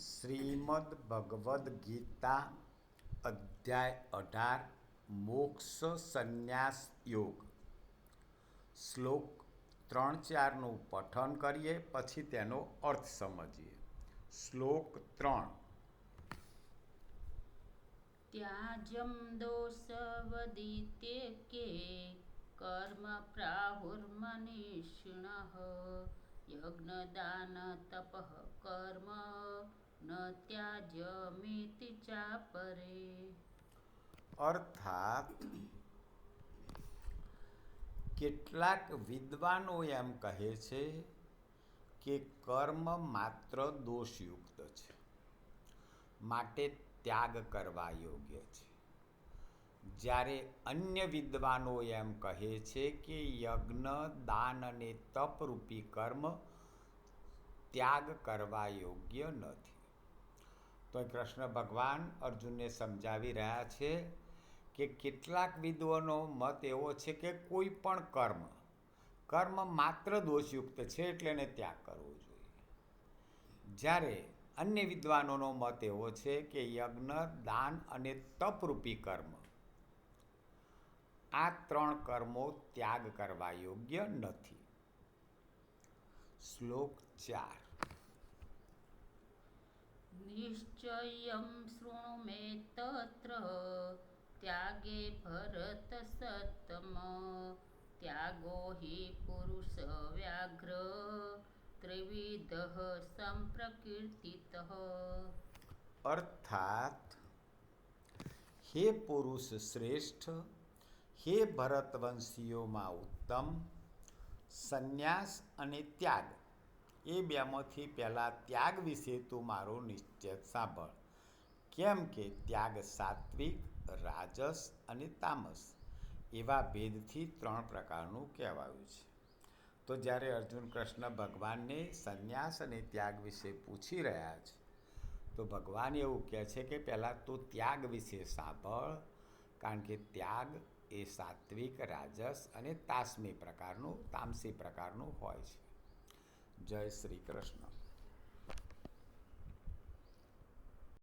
શ્રીમદ ભગવદ્ ગીતા અધ્યાય અઢાર મોક્ષ સંન્યાસ યોગ. શ્લોક ત્રણ ચારનું પઠન કરીએ, પછી તેનો અર્થ સમજીએ. શ્લોક ત્રણ. ત્યાજમ દોષવદિત્ય કે કર્મ પ્રાહુર્મનીષિણઃ યજ્ઞદાન તપઃ કર્મ ત્યાજ્યમિતિ ચાપરે અર્થાત, કેટલાક વિદ્વાનો એમ કહે છે કે કર્મ માત્ર દોષયુક્ત છે, માટે ત્યાગ કરવા યોગ્ય છે. જ્યારે અન્ય વિદ્વાનો એમ કહે છે કે યજ્ઞ, દાન અને તપરૂપી કર્મ ત્યાગ કરવા યોગ્ય નથી. તો કૃષ્ણ ભગવાન અર્જુનને સમજાવી રહ્યા છે કે કેટલાક વિદ્વાનો મત એવો છે કે કોઈ પણ કર્મ કર્મ માત્ર દોષયુક્ત છે એટલે એને ત્યાગ કરવો જોઈએ. જ્યારે અન્ય વિદ્વાનોનો મત એવો છે કે યજ્ઞ, દાન અને તપરૂપી કર્મ, આ ત્રણ કર્મો ત્યાગ કરવા યોગ્ય નથી. શ્લોક ચાર. નિશ્ચયં શૃણુ મે તત્ર ત્યાગે ભરત સત્તમ ત્યાગો હિ પુરુષ વ્યાઘ્ર ત્રિવિધ સંપ્રકીર્તિત અર્થાત હે પુરુષ શ્રેષ્ઠ હે ભરતવંશીઓમાં ઉત્તમ સંન્યાસ અને ત્યાગ એ બેમાંથી પહેલાં ત્યાગ વિશે તું મારો નિશ્ચય સાંભળ. કેમ કે ત્યાગ સાત્વિક, રાજસ અને તામસ એવા ભેદથી ત્રણ પ્રકારનું કહેવાયું છે. તો જ્યારે અર્જુન કૃષ્ણ ભગવાનને સંન્યાસ અને ત્યાગ વિશે પૂછી રહ્યા છે, તો ભગવાન એવું કહે છે કે પહેલાં તું ત્યાગ વિશે સાંભળ, કારણ કે ત્યાગ એ સાત્વિક, રાજસ અને તાસ્મી પ્રકારનું, તામસી પ્રકારનું હોય છે. જય શ્રી કૃષ્ણ.